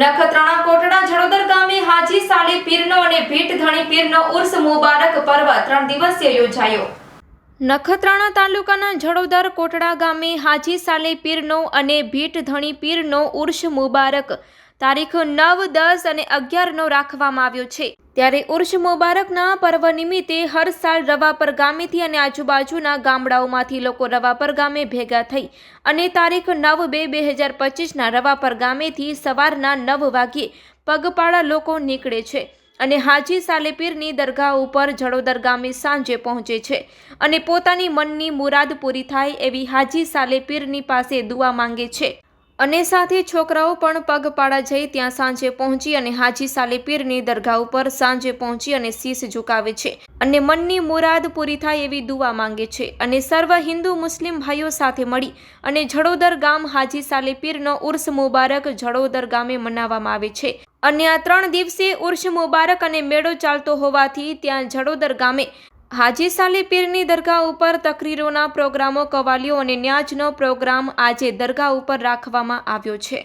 નખત્રાણા કોટડા જડોદર ગામે હાજી સાલી પીરનો અને ભીટ ધણી પીરનો ઉર્સ મુબારક પર્વ ત્રણ દિવસીય યોજાયો. નખત્રાણા તાલુકાના જડોદર કોટડા ગામે હાજી સાલે પીરનો અને ભીટ ધણી પીરનો ઉર્ષ મુબારક. તારીખ નવ, દસ અને અગિયારનો રાખવામાં આવ્યો છે. ત્યારે ઉર્ષ મુબારકના પર્વ નિમિત્તે હર સાલ રવાપર ગામેથી અને આજુબાજુના ગામડાઓમાંથી લોકો રવાપર ગામે ભેગા થઈ અને તારીખ નવ બે બે હજાર પચીસના રવાપર ગામેથી સવારના નવ વાગ્યે પગપાળા લોકો નીકળે છે અને હાજી સાલેપીરની દરગાહ ઉપર જડોદર ગામે સાંજે પહોંચે છે અને પોતાની મનની મુરાદ પૂરી થાય એવી હાજી સાલેપીરની પાસે દુઆ માંગે છે. અને સાથે છોકરાઓ પણ પગપાળા જઈ ત્યાં સાંજે પહોંચી અને હાજી સાલેપીરની દરગાહ ઉપર સાંજે પહોંચી અને શીશ ઝુકાવે છે અને મનની મુરાદ પૂરી થાય એવી દુવા માંગે છે અને સર્વ હિન્દુ મુસ્લિમ ભાઈઓ સાથે મળી અને જડોદર ગામ હાજી સાલેપીરનો ઉર્સ મુબારક જડોદર ગામે મનાવવામાં આવે છે. અને આ ત્રણ દિવસે ઉર્ષ મુબારક અને મેળો ચાલતો હોવાથી ત્યાં જડોદર ગામે હાજી સાલે પીરની દરગાહ ઉપર તકરીરોના પ્રોગ્રામો, કવાલીઓ અને ન્યાજનો પ્રોગ્રામ આજે દરગાહ ઉપર રાખવામાં આવ્યો છે.